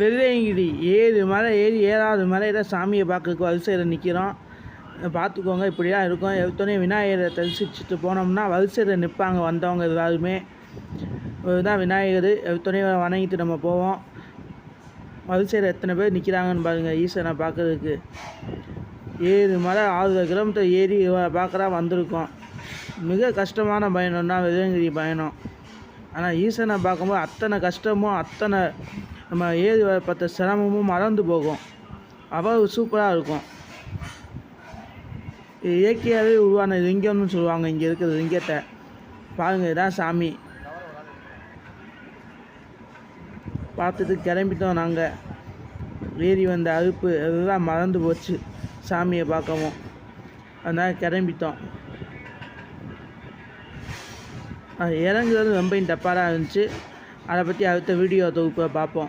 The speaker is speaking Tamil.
வெள்ளையங்கிரி ஏழு மலை ஏறி ஏழாவது மலையில் சாமியை பார்க்கறதுக்கு வரிசையில் நிற்கிறோம் பார்த்துக்கோங்க இப்படிலாம் இருக்கும். எடுத்தோடனே விநாயகரை தரிசிச்சுட்டு போனோம்னா வரிசையில் நிற்பாங்க வந்தவங்க எல்லாருமே. இதுதான் விநாயகர். எடுத்தோடனே வணங்கிட்டு நம்ம போவோம். வரிசையில் எத்தனை பேர் நிற்கிறாங்கன்னு பாருங்கள் ஈஸ்வரனை பார்க்குறதுக்கு. ஏழு மலை ஆறு கிலோமீட்டர் ஏறி பார்க்குறா வந்திருக்கோம். மிக கஷ்டமான பயணம் தான் வெள்ளங்கிரி பயணம். ஆனால் ஈசனை பார்க்கும்போது அத்தனை கஷ்டமும் அத்தனை நம்ம ஏறி வர பார்த்த சிரமமும் மறந்து போகும். அவ்வளவு சூப்பராக இருக்கும். இது இயற்கையாகவே உருவான லிங்கம்னு சொல்லுவாங்க. இங்கே இருக்கிற லிங்கத்தை பாருங்கள் இதுதான் சாமி. பார்த்துட்டு கிளம்பிட்டோம் நாங்கள் ஏறி வந்த அறுப்பு எல்லாம் மறந்து போச்சு சாமியை பார்க்கவும். அதனால் கிளம்பிட்டோம். இறங்குறது ரொம்ப டப்பாராக இருந்துச்சு. આના પછી આવતો વીડિયો હતો ઉપર બાપો.